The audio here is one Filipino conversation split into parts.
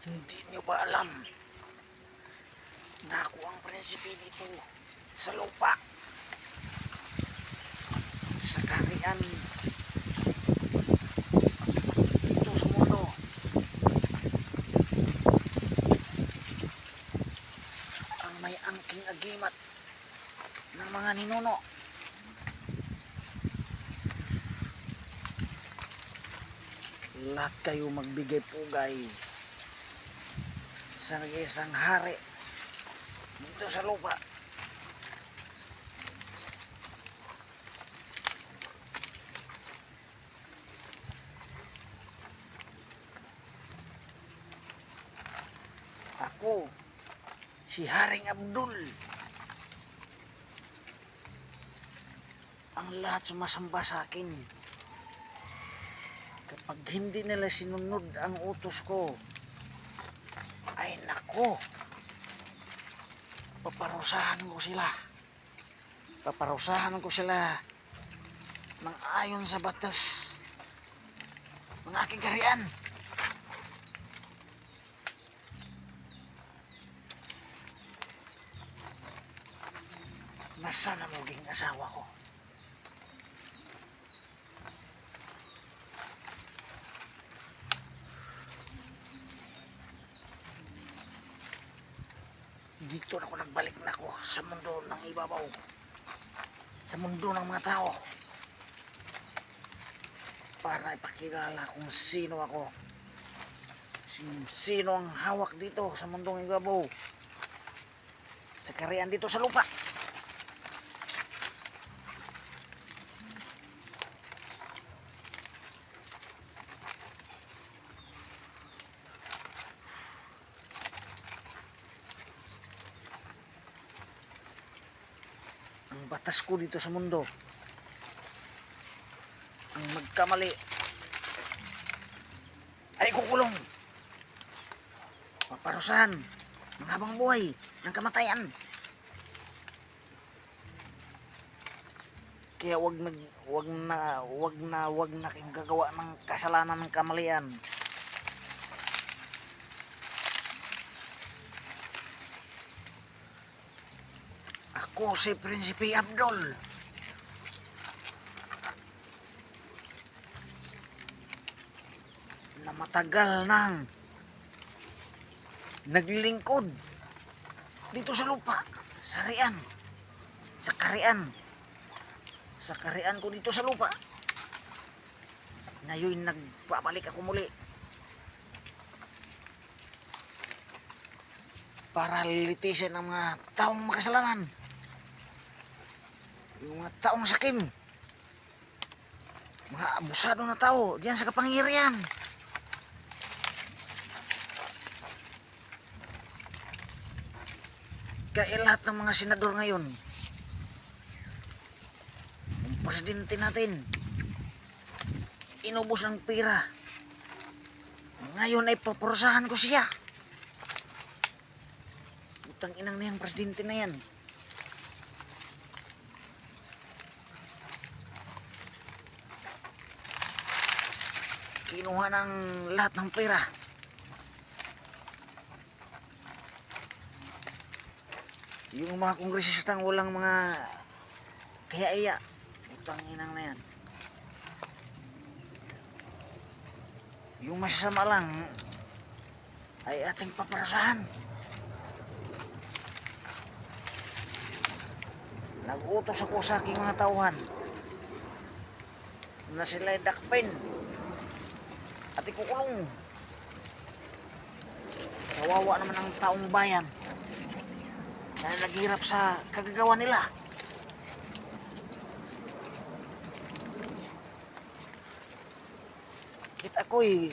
Hindi niyo ba alam na ako ang prinsipe dito sa lupa? Sa karian dito sa mundo. Ang may angking agimat ng mga ninuno. Lahat kayo magbigay pugay sa isang hari dito sa lupa. Ako, si Haring Abdul. Ang lahat sumasamba sa akin. Kapag hindi nila sinunod ang utos ko, ay nako, paparusahan ko sila. Paparusahan ko sila ng ayon sa batas ng aking karian. Nasa na maging asawa ko? Dito na ako nagbalik na ako sa mundo ng ibabaw. Sa mundo ng mga tao. Para ipakilala kung sino ako. Sin- Sino ang hawak dito sa mundong ibabaw. Sa kariyan dito sa lupa. Batas ko dito sa mundo. Ang magkamali ay kukulong. Paparusahan ng habang buhay ng kamatayan. Kaya wag wag na wag na wag na kayong gagawa ng kasalanan ng kamalian. Ako si Prinsipe Abdul. Na matagal nang naglilingkod dito sa lupa, sa rian, sa karian, sa karian ko dito sa lupa. Ngayon nagpabalik ako muli para lilitisin ang mga taong makasalanan. Yung mga taong sakim. Mga abusado na tao diyan sa kapangyarihan. Kaya lahat ng mga senador ngayon, ang presidente natin, inubos ng pera. Ngayon ay paparusahan ko siya. Utang inang na yung presidente na yan. Kinuha ng lahat ng pera. Yung mga kongresistang walang mga kaya-iya. Utang inang na yan. Yung masasama lang ay ating paparusahan. Nagutos ako sa aking mga tauhan na sila'y dakpin at ikukulong. Kawawa naman ang taong bayan na naghirap sa kagagawa nila. Kit ako'y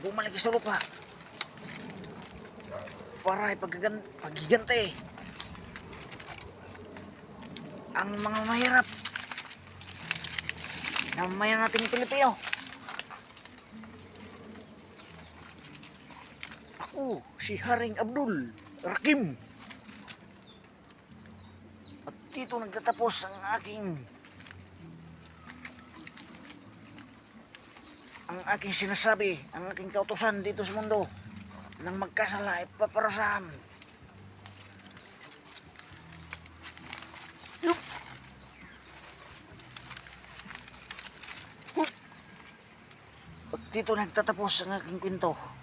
bumalik sa lupa para paghigante ang mga mahirap na mayan nating Pilipino. Ako, si Haring Abdul Rakim. At dito nagtatapos ang aking ang aking sinasabi, ang aking kautosan dito sa mundo, nang magkasala ay paparusahan. Hup. At dito nagtatapos ang aking kwento.